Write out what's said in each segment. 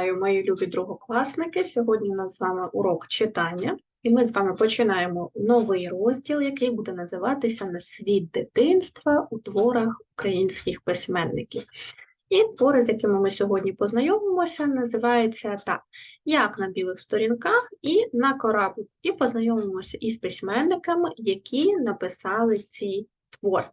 Мої любі другокласники. Сьогодні у нас з вами урок читання, і ми з вами починаємо новий розділ, який буде називатися На світ дитинства у творах українських письменників. І твори, з якими ми сьогодні познайомимося, називаються так: Як на білих сторінках і на кораблі. І познайомимося із письменниками, які написали ці твори.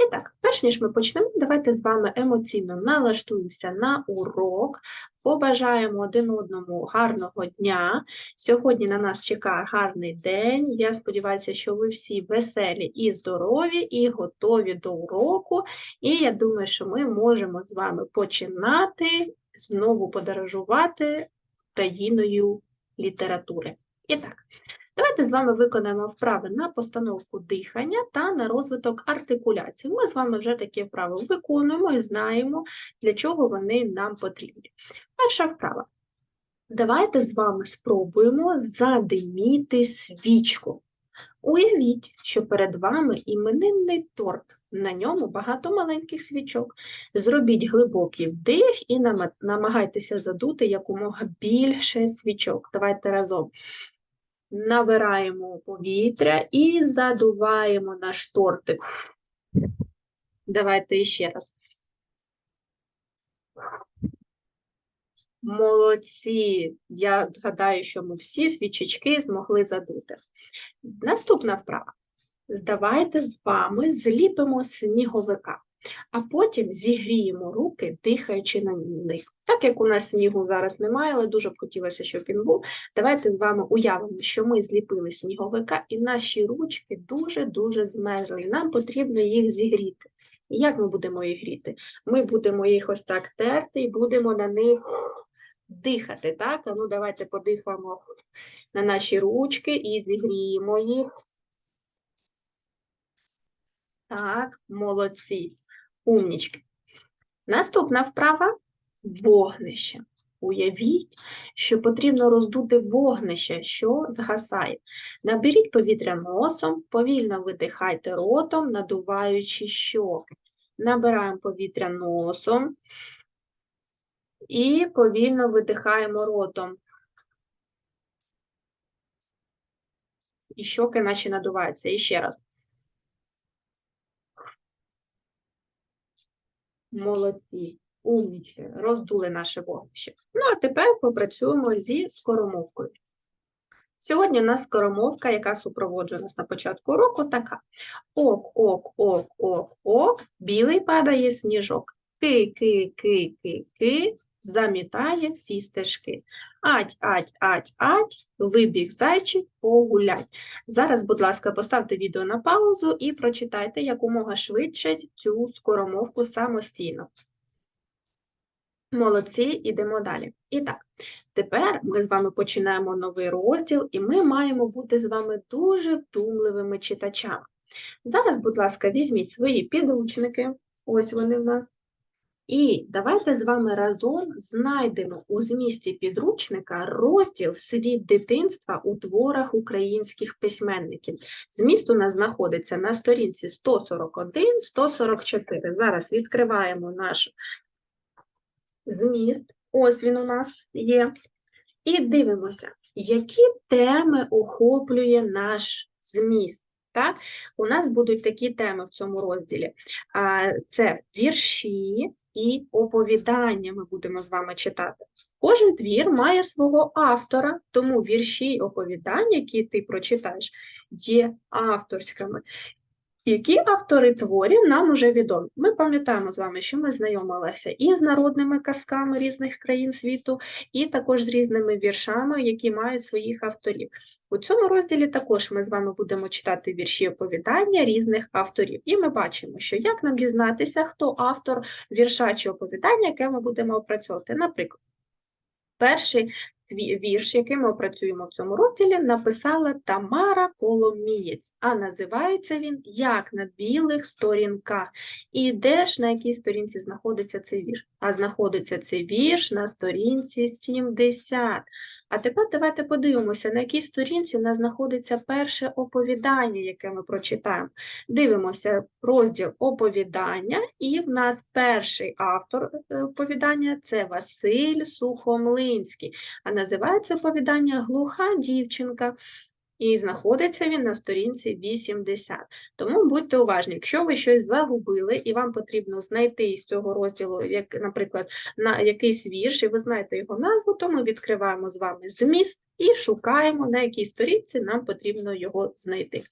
І так, перш ніж ми почнемо, давайте з вами емоційно налаштуємося на урок, побажаємо один одному гарного дня. Сьогодні на нас чекає гарний день. Я сподіваюся, що ви всі веселі і здорові, і готові до уроку. І я думаю, що ми можемо з вами починати знову подорожувати країною літератури. І так. Давайте з вами виконаємо вправи на постановку дихання та на розвиток артикуляції. Ми з вами вже такі вправи виконуємо і знаємо, для чого вони нам потрібні. Перша вправа. Давайте з вами спробуємо задиміти свічку. Уявіть, що перед вами іменинний торт, на ньому багато маленьких свічок. Зробіть глибокий вдих і намагайтеся задути якомога більше свічок. Давайте разом. Набираємо повітря і задуваємо наш тортик. Давайте ще раз. Молодці. Я гадаю, що ми всі свічечки змогли задути. Наступна вправа. Давайте з вами зліпимо сніговика, а потім зігріємо руки, дихаючи на них. Так як у нас снігу зараз немає, але дуже б хотілося, щоб він був. Давайте з вами уявимо, що ми зліпили сніговика, і наші ручки дуже-дуже змерзли. Нам потрібно їх зігріти. І як ми будемо їх гріти? Ми будемо їх ось так терти і будемо на них дихати. Так? А ну давайте подихаємо на наші ручки і зігріємо їх. Так, молодці, умнічки. Наступна вправа вогнище. Уявіть, що потрібно роздути вогнище, що згасає. Наберіть повітря носом, повільно видихайте ротом, надуваючи щоки. Набираємо повітря носом і повільно видихаємо ротом. І щоки наші надуваються. І ще раз. Молодці умнічки, роздули наше вогнище. Ну, а тепер попрацюємо зі скоромовкою. Сьогодні у нас скоромовка, яка супроводжує нас на початку року, така: ок, ок, ок, ок, ок, білий падає сніжок. Ки, ки, ки, ки, ки, замітає всі стежки. Ать, ать, ать, ать, вибіг зайчик погулять. Зараз, будь ласка, поставте відео на паузу і прочитайте якомога швидше цю скоромовку самостійно. Молодці, ідемо далі. І так, тепер ми з вами починаємо новий розділ, і ми маємо бути з вами дуже вдумливими читачами. Зараз, будь ласка, візьміть свої підручники, ось вони в нас. І давайте з вами разом знайдемо у змісті підручника розділ Світ дитинства у творах українських письменників. Зміст у нас знаходиться на сторінці 141-144. Зараз відкриваємо нашу зміст, ось він у нас є. І дивимося, які теми охоплює наш зміст. Так? У нас будуть такі теми в цьому розділі. Це вірші і оповідання ми будемо з вами читати. Кожен твір має свого автора, тому вірші і оповідання, які ти прочитаєш, є авторськими. Які автори творів нам уже відомі? Ми пам'ятаємо з вами, що ми знайомилися і з народними казками різних країн світу, і також з різними віршами, які мають своїх авторів. У цьому розділі також ми з вами будемо читати вірші оповідання різних авторів. І ми бачимо, що як нам дізнатися, хто автор вірша чи оповідання, яке ми будемо опрацьовувати. Наприклад, перший вірш, який ми опрацюємо в цьому розділі, написала Тамара Коломієць, а називається він Як на білих сторінках. І де ж на якій сторінці знаходиться цей вірш? А знаходиться цей вірш на сторінці 70. А тепер давайте подивимося, на якій сторінці в нас знаходиться перше оповідання, яке ми прочитаємо. Дивимося розділ оповідання, і в нас перший автор е, оповідання це Василь Сухомлинський. А називається оповідання Глуха дівчинка. І знаходиться він на сторінці 80. Тому будьте уважні, якщо ви щось загубили і вам потрібно знайти із цього розділу, як, наприклад, на якийсь вірш, і ви знаєте його назву, то ми відкриваємо з вами зміст і шукаємо, на якій сторінці нам потрібно його знайти.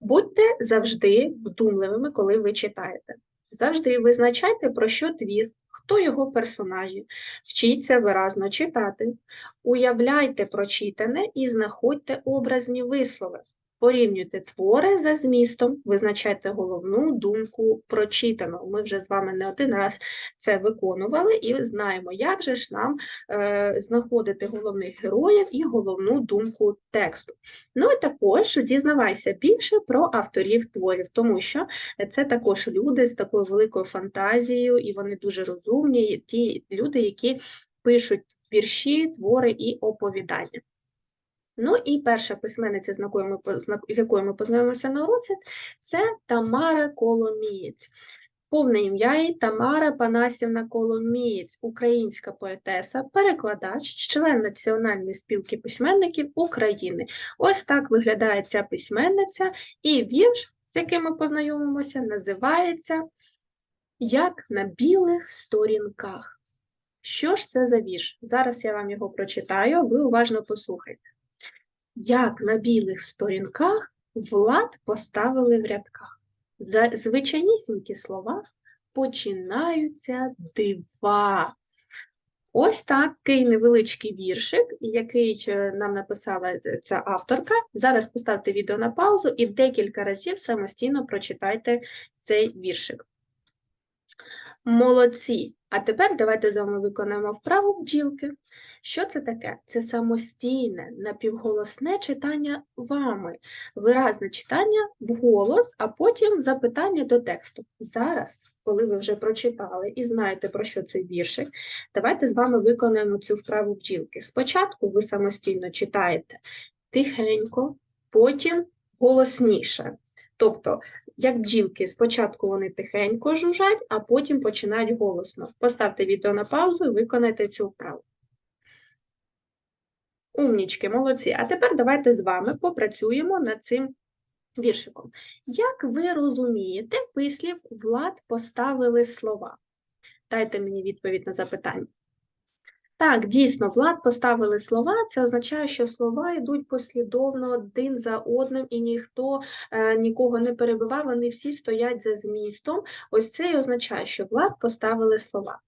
Будьте завжди вдумливими, коли ви читаєте. Завжди визначайте, про що твір, хто його персонажі. Вчіться виразно читати, уявляйте прочитане і знаходьте образні вислови. Порівнюйте твори за змістом, визначайте головну думку прочитаного. Ми вже з вами не один раз це виконували і знаємо, як же ж нам е, знаходити головних героїв і головну думку тексту. Ну і також дізнавайся більше про авторів творів, тому що це також люди з такою великою фантазією, і вони дуже розумні, ті люди, які пишуть вірші, твори і оповідання. Ну і перша письменниця, з якою ми, з якою ми познайомимося на уроці, це Тамара Коломієць. Повне ім'я її Тамара Панасівна Коломієць, українська поетеса, перекладач, член Національної спілки письменників України. Ось так виглядає ця письменниця, і вірш, з яким ми познайомимося, називається Як на білих сторінках. Що ж це за вірш? Зараз я вам його прочитаю, ви уважно послухайте. Як на білих сторінках влад поставили в рядках. За звичайнісінькі слова починаються дива. Ось такий невеличкий віршик, який нам написала ця авторка. Зараз поставте відео на паузу і декілька разів самостійно прочитайте цей віршик. Молодці! А тепер давайте з вами виконаємо вправу бджілки. Що це таке? Це самостійне, напівголосне читання вами, виразне читання вголос, а потім запитання до тексту. Зараз, коли ви вже прочитали і знаєте, про що цей віршик, давайте з вами виконаємо цю вправу бджілки. Спочатку ви самостійно читаєте тихенько, потім голосніше. Тобто як бджілки, спочатку вони тихенько жужжать, а потім починають голосно. Поставте відео на паузу і виконайте цю вправу. Умнічки, молодці. А тепер давайте з вами попрацюємо над цим віршиком. Як ви розумієте, вислів Влад поставили слова? Дайте мені відповідь на запитання. Так, дійсно, влад поставили слова, це означає, що слова йдуть послідовно один за одним, і ніхто е, нікого не перебивав, вони всі стоять за змістом. Ось це і означає, що влад поставили слова.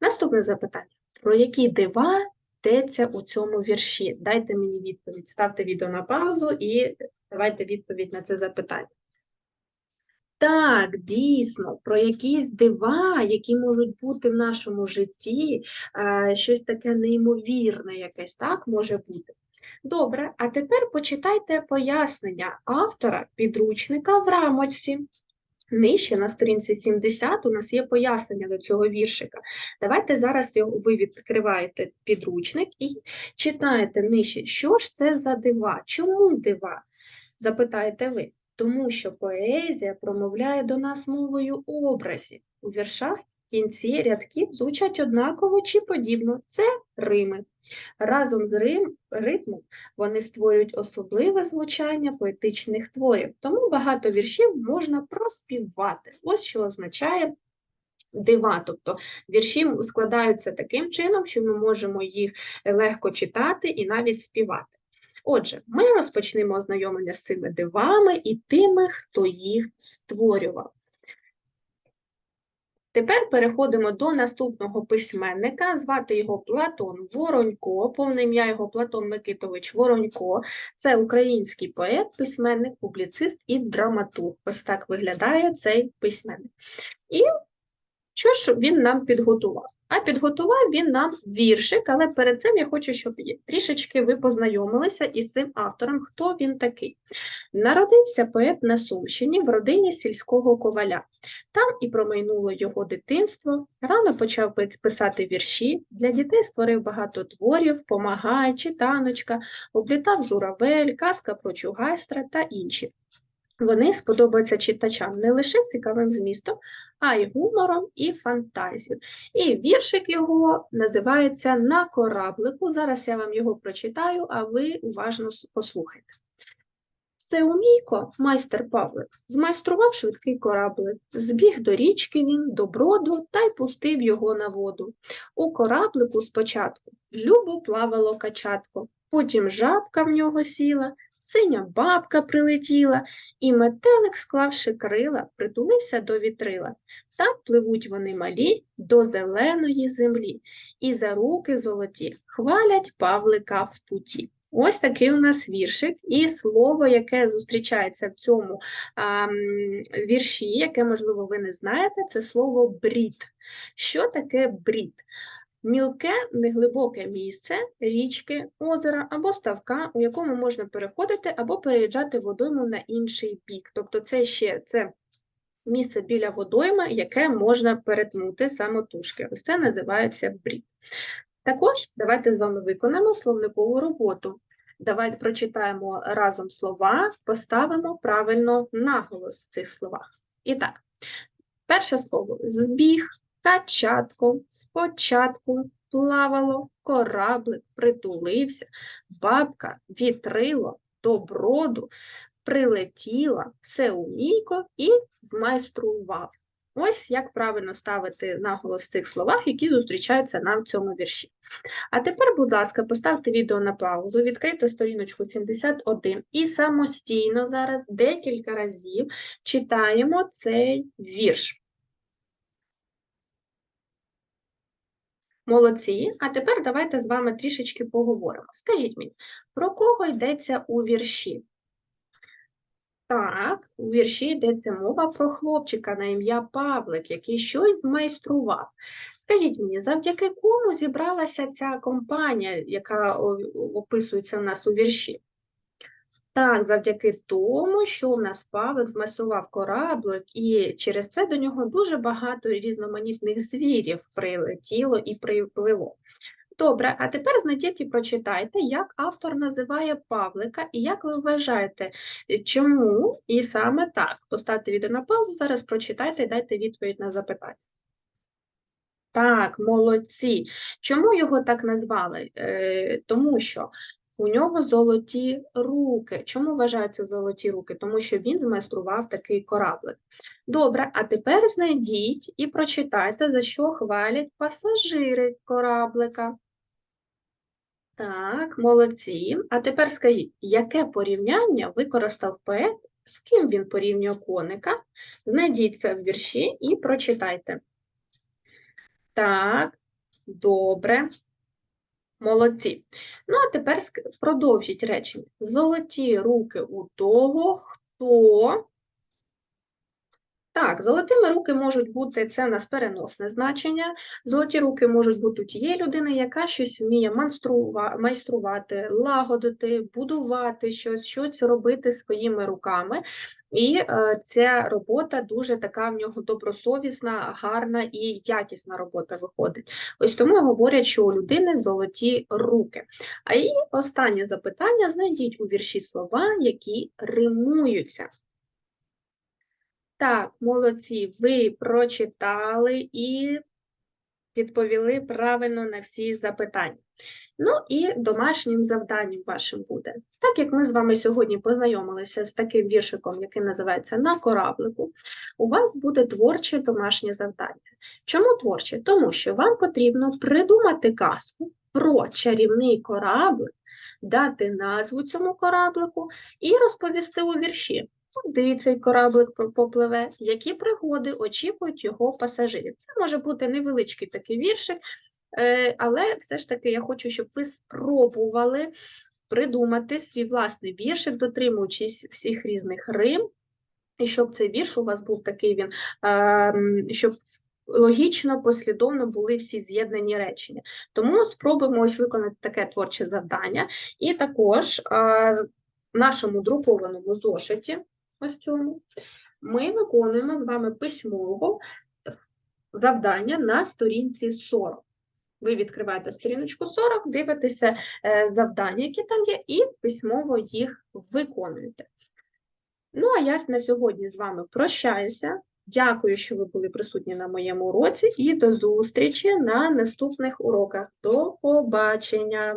Наступне запитання: про які дива йдеться у цьому вірші? Дайте мені відповідь, ставте відео на паузу і давайте відповідь на це запитання. Так, дійсно, про якісь дива, які можуть бути в нашому житті, е, щось таке неймовірне, якесь так може бути. Добре, а тепер почитайте пояснення автора підручника в рамочці. Нижче на сторінці 70 у нас є пояснення до цього віршика. Давайте зараз ви відкриваєте підручник і читаєте нижче, що ж це за дива? Чому дива? Запитаєте ви тому що поезія промовляє до нас мовою образів. У віршах кінці рядків звучать однаково чи подібно. Це рими. Разом з рим, ритмом вони створюють особливе звучання поетичних творів, тому багато віршів можна проспівати. Ось що означає. Дива, тобто вірші складаються таким чином, що ми можемо їх легко читати і навіть співати. Отже, ми розпочнемо ознайомлення з цими дивами і тими, хто їх створював. Тепер переходимо до наступного письменника, звати його Платон Воронько, повне ім'я його Платон Микитович Воронько. Це український поет, письменник, публіцист і драматург. Ось так виглядає цей письменник. І що ж він нам підготував? А підготував він нам віршик, але перед цим я хочу, щоб трішечки ви познайомилися із цим автором, хто він такий. Народився поет на Сумщині в родині сільського коваля. Там і промайнуло його дитинство, рано почав писати вірші, для дітей створив багато творів, «Помагай», «Читаночка», облітав журавель, казка про чугайстра та інші. Вони сподобаються читачам не лише цікавим змістом, а й гумором і фантазією. І віршик його називається На кораблику. Зараз я вам його прочитаю, а ви уважно послухайте. Всеумійко, майстер Павлик, змайстрував швидкий кораблик, збіг до річки він, до броду, та й пустив його на воду. У кораблику спочатку любо плавало качатко, потім жабка в нього сіла, синя бабка прилетіла, і метелик, склавши крила, притулився до вітрила. Так пливуть вони малі до зеленої землі, і за руки золоті хвалять Павлика в путі. Ось такий у нас віршик, і слово, яке зустрічається в цьому а, вірші, яке, можливо, ви не знаєте, це слово брід. Що таке брід? Мілке, неглибоке місце, річки, озера або ставка, у якому можна переходити або переїжджати водойму на інший бік. Тобто це ще це місце біля водойми, яке можна перетнути самотужки. Ось це називається брід. Також давайте з вами виконаємо словникову роботу. Давайте прочитаємо разом слова, поставимо правильно наголос в цих словах. І так, перше слово збіг, качатко, спочатку, плавало, кораблик, притулився, бабка, вітрило, до броду, прилетіла, всеумійко і змайстрував. Ось як правильно ставити наголос в цих словах, які зустрічаються нам в цьому вірші. А тепер, будь ласка, поставте відео на паузу, відкрийте сторіночку 71 і самостійно зараз декілька разів читаємо цей вірш. Молодці. А тепер давайте з вами трішечки поговоримо. Скажіть мені, про кого йдеться у вірші? Так, у вірші йдеться мова про хлопчика на ім'я Павлик, який щось змайстрував. Скажіть мені, завдяки кому зібралася ця компанія, яка описується в нас у вірші? Так, завдяки тому, що в нас Павлик змайстрував кораблик, і через це до нього дуже багато різноманітних звірів прилетіло і приплило. Добре, а тепер знайдіть і прочитайте, як автор називає Павлика, і як ви вважаєте, чому і саме так. Поставте відео на паузу, зараз прочитайте і дайте відповідь на запитання. Так, молодці. Чому його так назвали? Е, тому що у нього золоті руки. Чому вважаються золоті руки? Тому що він змайстрував такий кораблик. Добре, а тепер знайдіть і прочитайте, за що хвалять пасажири кораблика. Так, молодці. А тепер скажіть, яке порівняння використав поет, з ким він порівнює коника? Знайдіть це в вірші і прочитайте. Так, добре. Молодці. Ну, а тепер продовжіть речення. Золоті руки у того, хто. Так, золотими руки можуть бути, це нас переносне значення. Золоті руки можуть бути у тієї людини, яка щось вміє майструвати, лагодити, будувати щось, щось робити своїми руками. І е, ця робота дуже така в нього добросовісна, гарна і якісна робота виходить. Ось тому говорять, що у людини золоті руки. А і останнє запитання: знайдіть у вірші слова, які римуються. Так, молодці, ви прочитали і відповіли правильно на всі запитання. Ну і домашнім завданням вашим буде. Так як ми з вами сьогодні познайомилися з таким віршиком, який називається На кораблику, у вас буде творче домашнє завдання. Чому творче? Тому що вам потрібно придумати казку про чарівний кораблик, дати назву цьому кораблику і розповісти у вірші куди цей кораблик попливе, які пригоди очікують його пасажирів. Це може бути невеличкий такий віршик, але все ж таки я хочу, щоб ви спробували придумати свій власний віршик, дотримуючись всіх різних рим, і щоб цей вірш у вас був такий він, ем, щоб логічно, послідовно були всі з'єднані речення. Тому спробуємо ось виконати таке творче завдання. І також в нашому друкованому зошиті, ось цьому, ми виконуємо з вами письмово завдання на сторінці 40. Ви відкриваєте сторіночку 40, дивитеся е, завдання, які там є, і письмово їх виконуєте. Ну, а я на сьогодні з вами прощаюся. Дякую, що ви були присутні на моєму уроці, і до зустрічі на наступних уроках. До побачення!